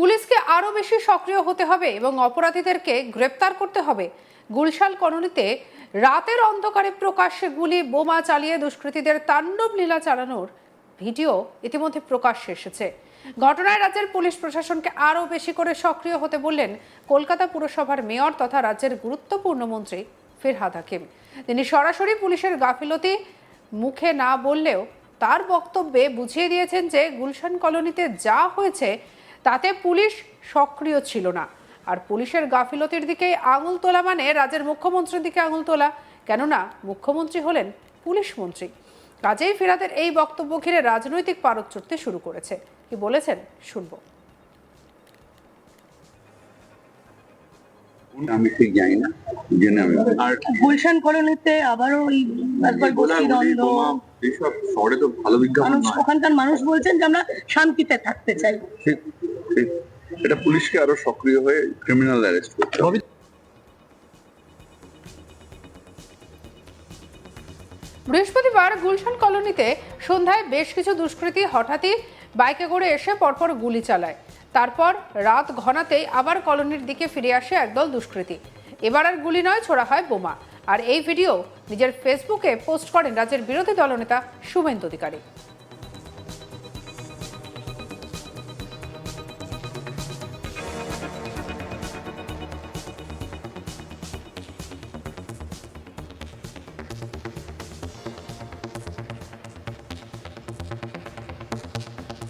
পুলিশকে আরও বেশি সক্রিয় হতে হবে এবং অপরাধীদেরকে গ্রেপ্তার করতে হবে। গুলশাল কলোনিতে রাতের অন্ধকারে প্রকাশ্যে গুলি, বোমা চালিয়ে দুষ্কৃতীদের তাণ্ডব লীলা চালানোর ভিডিও ইতিমধ্যে প্রকাশ্যে এসেছে। ঘটনায় রাজ্যের পুলিশ প্রশাসনকে আরও বেশি করে সক্রিয় হতে বললেন কলকাতা পুরসভার মেয়র তথা রাজ্যের গুরুত্বপূর্ণ মন্ত্রী ফিরহাদ হাকিম। তিনি সরাসরি পুলিশের গাফিলতি মুখে না বললেও তার বক্তব্যে বুঝিয়ে দিয়েছেন যে, গুলশান কলোনিতে যা হয়েছে তাতে পুলিশ সক্রিয় ছিল না। আর পুলিশের গাফিলতির দিকে আঙুল তোলা মানে রাজ্যের মুখ্যমন্ত্রীর দিকে আঙুল তোলা। কেননা মুখ্যমন্ত্রী হলেন পুলিশ মন্ত্রী। কাজেই ফিরাদের এই বক্তব্য ঘিরে রাজনৈতিক পারদ চড়তে শুরু করেছে। কি বলেছেন শুনব। আমি ঠিক জানি না জেনে আমি আর গুলশান কলোনিতে আবারও ওই একবার গোষ্ঠী গোলাগুলি, দ্বন্দ্ব এইসব শহরে তো ভালো বিজ্ঞাপন মানুষ ওখানকার মানুষ বলছেন যে আমরা শান্তিতে থাকতে চাই। এটা পুলিশকে আরও সক্রিয় হয়ে ক্রিমিনাল অ্যারেস্ট করতে হবে। বৃহস্পতিবার গুলশান কলোনিতে সন্ধ্যায় বেশ কিছু দুষ্কৃতী হঠাৎই বাইকে করে এসে পরপর গুলি চালায়। তারপর রাত ঘনাতেই আবার কলোনির দিকে ফিরে আসে একদল দুষ্কৃতী। এবার আর গুলি নয়, ছোড়া হয় বোমা। আর এই ভিডিও নিজের ফেসবুকে পোস্ট করেন রাজ্যের বিরোধী দলনেতা শুভেন্দু অধিকারী।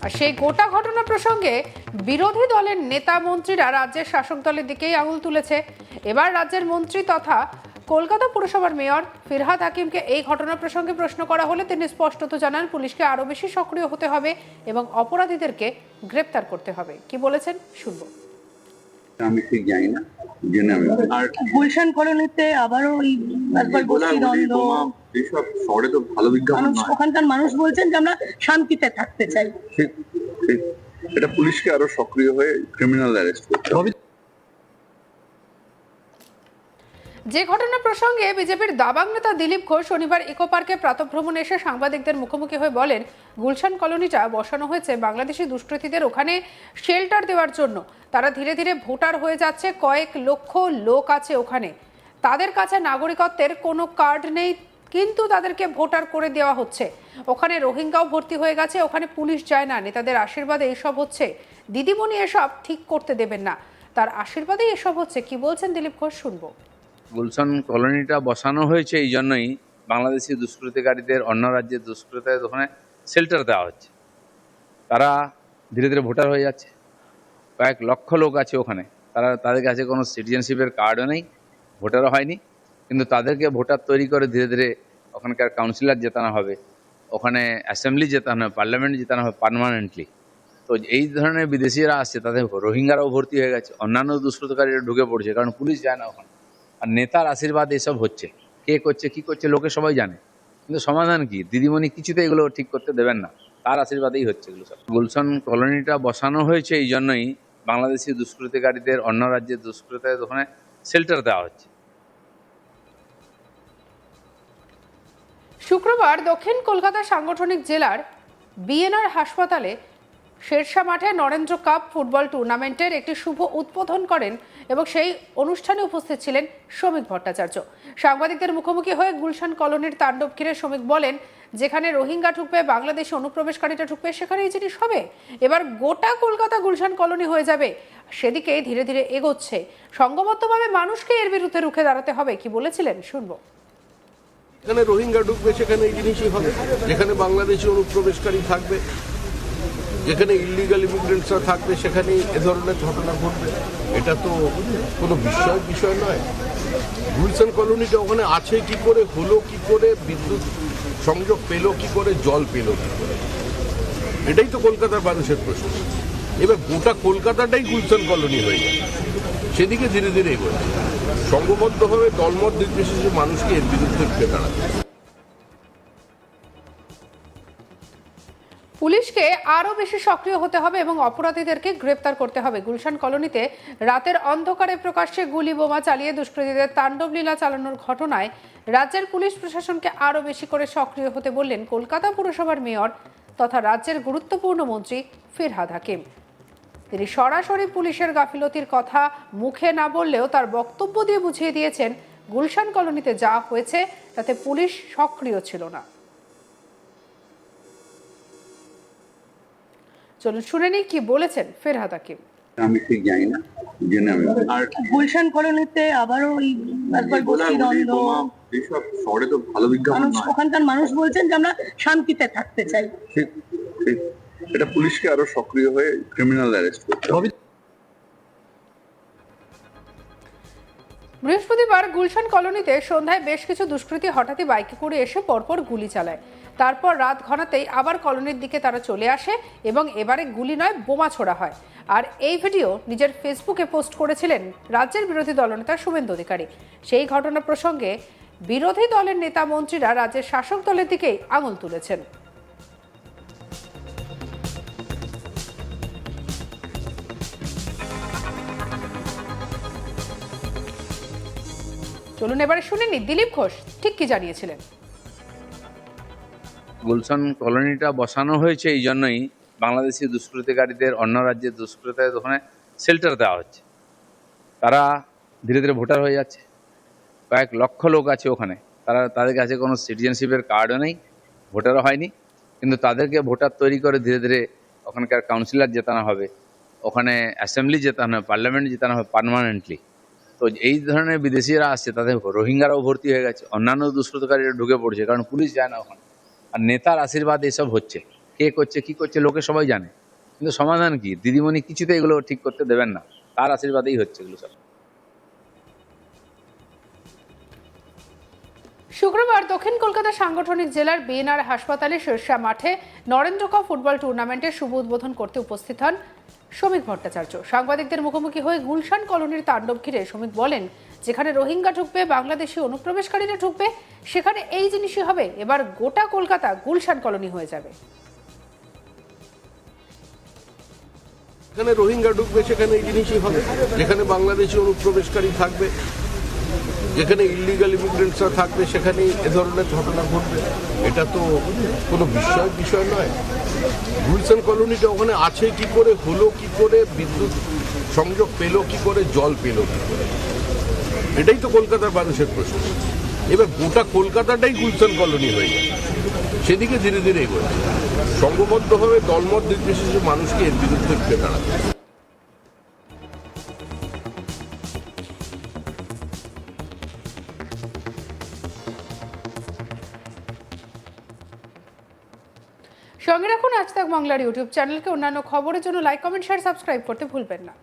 আর সেই গোটা ঘটনা প্রসঙ্গে বিরোধী দলের নেতা মন্ত্রীরা রাজ্যের শাসক দলের দিকেই আঙুল তুলেছে। এবার রাজ্যের মন্ত্রী তথা কলকাতা পুরসভার মেয়র ফিরহাদ হাকিমকে এই ঘটনা প্রসঙ্গে প্রশ্ন করা হলে তিনি স্পষ্টত জানান, পুলিশকে আরও বেশি সক্রিয় হতে হবে এবং অপরাধীদেরকে গ্রেপ্তার করতে হবে। কি বলেছেন শুনব। আমি ঠিক জানি না জেনে আমি আর গুলশান কলোনিতে আবারও ওই একবার গোলাগুলি, বোমা, এইসব শহরে তো ভালো বিজ্ঞাপন মানুষ নয়। ওখানকার মানুষ বলছেন যে আমরা শান্তিতে থাকতে চাই। ঠিক ঠিক এটা পুলিশকে আরও সক্রিয় হয়ে ক্রিমিনাল অ্যারেস্ট করতে হবে। যে ঘটনা প্রসঙ্গে বিজেপির দাবাং নেতা দিলীপ ঘোষ শনিবার ইকো পার্কে প্রাতভ্রমণে এসে সাংবাদিকদের মুখোমুখি হয়ে বলেন গুলশান কলোনিটা বসানো হয়েছে বাংলাদেশি দুষ্কৃতীদের ওখানে শেল্টার দেওয়ার জন্য। তারা ধীরে ধীরে ভোটার হয়ে যাচ্ছে। কয়েক লক্ষ লোক আছে ওখানে। তাদের কাছে নাগরিকত্বের কোনো কার্ড নেই, কিন্তু তাদেরকে ভোটার করে দেওয়া হচ্ছে। ওখানে রোহিঙ্গাও ভর্তি হয়ে গেছে, ওখানে পুলিশ যায় না। নেতাদের আশীর্বাদে এসব হচ্ছে। দিদিমণি এসব ঠিক করতে দেবেন না। তার আশীর্বাদেই এসব হচ্ছে। কি বলছেন দিলীপ ঘোষ শুনব। গুলশান কলোনিটা বসানো হয়েছে, এই জন্যই বাংলাদেশি দুষ্কৃতিকারীদের অন্য রাজ্যের দুষ্কৃতীদের ওখানে শেল্টার দেওয়া হচ্ছে। তারা ধীরে ধীরে ভোটার হয়ে যাচ্ছে। কয়েক লক্ষ লোক আছে ওখানে। তারা তাদের কাছে কোনো সিটিজেনশিপের কার্ডও নেই ভোটারও হয়নি। কিন্তু তাদেরকে ভোটার তৈরি করে ধীরে ধীরে ওখানকার কাউন্সিলর জেতানো হবে, ওখানে অ্যাসেম্বলি জেতানো হবে পার্লামেন্ট জেতানো হবে পার্মানেন্টলি তো এই ধরনের বিদেশিরা আসছে, তাদের রোহিঙ্গারাও ভর্তি হয়ে গেছে, অন্যান্য দুষ্কৃতকারীরা ঢুকে পড়ছে, কারণ পুলিশ যায় না ওখানে। আর নেতার আশীর্বাদ এসব হচ্ছে। কে করছে, কি করছে, লোকে সবাই জানে। কিন্তু সমাধান কি? দিদিমণি কিছুতে এগুলো ঠিক করতে দেবেন না। তার আশীর্বাদেই হচ্ছে এগুলো সব। গুলশান কলোনিটা বসানো হয়েছে, এই জন্যই বাংলাদেশি দুষ্কৃতিকারীদের, অন্য রাজ্যের দুষ্কৃতীদের ওখানে শেল্টার দেওয়া হচ্ছে। শুক্রবার দক্ষিণ কলকাতা সাংগঠনিক জেলার বিএনআর হাসপাতালে শেরশা মাঠে নরেন্দ্র কাপ ফুটবল টুর্নামেন্টের একটি শুভ উদ্বোধন করেন এবং সেই অনুষ্ঠানে উপস্থিত ছিলেন শ্রমিক ভট্টাচার্য। সাংবাদিকদের মুখোমুখি হয়ে গুলশান কলোনির তাণ্ডব ঘিরে শ্রমিক বলেন যেখানে রোহিঙ্গা ঢুকবে, বাংলাদেশে অনুপ্রবেশকারীটা ঢুকবে, সেখানে এই জিনিস হবে। এবার গোটা কলকাতা গুলশান কলোনি হয়ে যাবে। সেদিকে ধীরে ধীরে এগোচ্ছে। সংঘবদ্ধভাবে মানুষকে এর বিরুদ্ধে রুখে দাঁড়াতে হবে, কি বলেছিলেন? শুনব। যেখানে রোহিঙ্গা ঢুকবে, সেখানে এই জিনিসই হবে। যেখানে বাংলাদেশি অনুপ্রবেশকারী থাকবে, যেখানে ইলিগাল ইমিগ্রেন্টসরা থাকবে সেখানে এ ধরনের ঘটনা ঘটবে। এটা তো কোনো বিস্ময়ের বিষয় নয়। গুলশান কলোনিটা ওখানে আছে কি করে, হলো কি করে, বিদ্যুৎ সংযোগ পেল কি করে, জল পেল কি করে? এটাই তো কলকাতার মানুষের প্রশ্ন। এবার গোটা কলকাতাটাই গুলশান কলোনি হয়ে যায় সেদিকে ধীরে ধীরে এগোয় সংঘবদ্ধভাবে দলমত নির্বিশেষে মানুষকে এর বিরুদ্ধে দাঁড়াতে পুলিশকে আরও বেশি সক্রিয় হতে হবে এবং অপরাধীদেরকে গ্রেপ্তার করতে হবে। গুলশান কলোনিতে রাতের অন্ধকারে প্রকাশ্যে গুলি বোমা চালিয়ে দুষ্কৃতীদের তাণ্ডব লীলা চালানোর ঘটনায় রাজ্যের পুলিশ প্রশাসনকে আরও বেশি করে সক্রিয় হতে বললেন কলকাতা পুরসভার মেয়র তথা রাজ্যের গুরুত্বপূর্ণ মন্ত্রী ফিরহাদ হাকিম। তিনি সরাসরি পুলিশের গাফিলতির কথা মুখে না বললেও তার বক্তব্য দিয়ে বুঝিয়ে দিয়েছেন, গুলশান কলোনিতে যা হয়েছে তাতে পুলিশ সক্রিয় ছিল না। চলুন শুনে নিই কি বলেছেন ফেরহাদ হাকিম। আমি ঠিক জানি না আর গুলশান কলোনিতে আবারও ওই একবার এইসব শহরে তো ভালো বিজ্ঞাপন ওখানকার মানুষ বলছেন যে আমরা শান্তিতে থাকতে চাই। ঠিক ঠিক। এটা পুলিশকে আরও সক্রিয় হয়ে ক্রিমিনাল অ্যারেস্ট করতে হবে। বৃহস্পতিবার গুলশান কলোনিতে সন্ধ্যায় বেশ কিছু দুষ্কৃতী হঠাৎই বাইকে করে এসে পরপর গুলি চালায়। তারপর রাত ঘনাতেই আবার কলোনির দিকে তারা চলে আসে এবং এবারে গুলি নয়, বোমা ছোড়া হয়। আর এই ভিডিও নিজের ফেসবুকে পোস্ট করেছিলেন রাজ্যের বিরোধী দলনেতা শুভেন্দু অধিকারী। সেই ঘটনা প্রসঙ্গে বিরোধী দলের নেতা মন্ত্রীরা রাজ্যের শাসক দলের দিকেই আঙুল তুলেছেন। চলুন এবারে শুনে নি দিলীপ ঘোষ ঠিক কি জানিয়েছিলেন? গুলশান কলোনিটা বসানো হয়েছে, এই জন্যই বাংলাদেশি দুষ্কৃতিকারীদের, অন্য রাজ্যের দুষ্কৃতিকারীদের ওখানে শেল্টার দেওয়া হচ্ছে। তারা ধীরে ধীরে ভোটার হয়ে যাচ্ছে। কয়েক লক্ষ লোক আছে ওখানে। তারা, তাদের কাছে কোনো সিটিজেনশিপের কার্ডও নেই ভোটারও হয়নি। কিন্তু তাদেরকে ভোটার তৈরি করে ধীরে ধীরে ওখানকার কাউন্সিলর জেতানো হবে, ওখানে অ্যাসেম্বলি জেতানো হবে পার্লামেন্ট জেতানো হবে পার্মানেন্টলি তো এই ধরনের বিদেশিরা আসছে, তাদের রোহিঙ্গারাও ভর্তি হয়ে গেছে, অন্যান্য দুষ্কৃতকারীরা ঢুকে পড়ছে, কারণ পুলিশ যায় না ওখানে। আর নেতার আশীর্বাদ এসব হচ্ছে। কে করছে, কি করছে, লোকে সবাই জানে। কিন্তু সমাধান কি? দিদিমণি কিছুতে এগুলো ঠিক করতে দেবেন না। তার আশীর্বাদেই হচ্ছে এগুলো সব। শুক্রবার দক্ষিণ কলকাতা সাংগঠনিক জেলার বিএনআর হাসপাতালে শীর্ষা মাঠে নরেন্দ্র কাপ ফুটবল টুর্নামেন্টের শুভ উদ্বোধন করতে উপস্থিত হন শ্রমিক ভট্টাচার্য। সাংবাদিকদের মুখোমুখি হয়ে গুলশান কলোনির তাণ্ডব ঘিরে শ্রমিক বলেন যেখানে রোহিঙ্গা ঢুকবে, বাংলাদেশি অনুপ্রবেশকারীরা ঢুকবে, সেখানে এই জিনিসই হবে। এবার গোটা কলকাতা গুলশান কলোনি হয়ে যাবে। যেখানে রোহিঙ্গা ঢুকবে, সেখানে এই জিনিসই হবে। যেখানে বাংলাদেশি অনুপ্রবেশকারী থাকবে, যেখানে ইলিগাল ইমিগ্রেন্টসরা থাকবে সেখানে এ ধরনের ঘটনা ঘটবে। এটা তো কোনো বিস্ময়ের বিষয় নয়। গুলশান কলোনিটা ওখানে আছে কি করে, হলো কি করে, বিদ্যুৎ সংযোগ পেল কি করে, জল পেল কি করে? এটাই তো কলকাতার মানুষের প্রশ্ন। এবার গোটা কলকাতাটাই গুলশান কলোনি হয়ে যাবে সেদিকে ধীরে ধীরে এগোচ্ছে সংঘবদ্ধভাবে দলমত নির্বিশেষে মানুষকে এর বিরুদ্ধে উঠে দাঁড়াতে সঙ্গে রাখুন, আজ তাক বাংলার ইউটিউব চ্যানেলকে। অন্যান্য খবরের জন্য লাইক কমেন্ট শেয়ার সাবস্ক্রাইব করতে ভুলবেন না।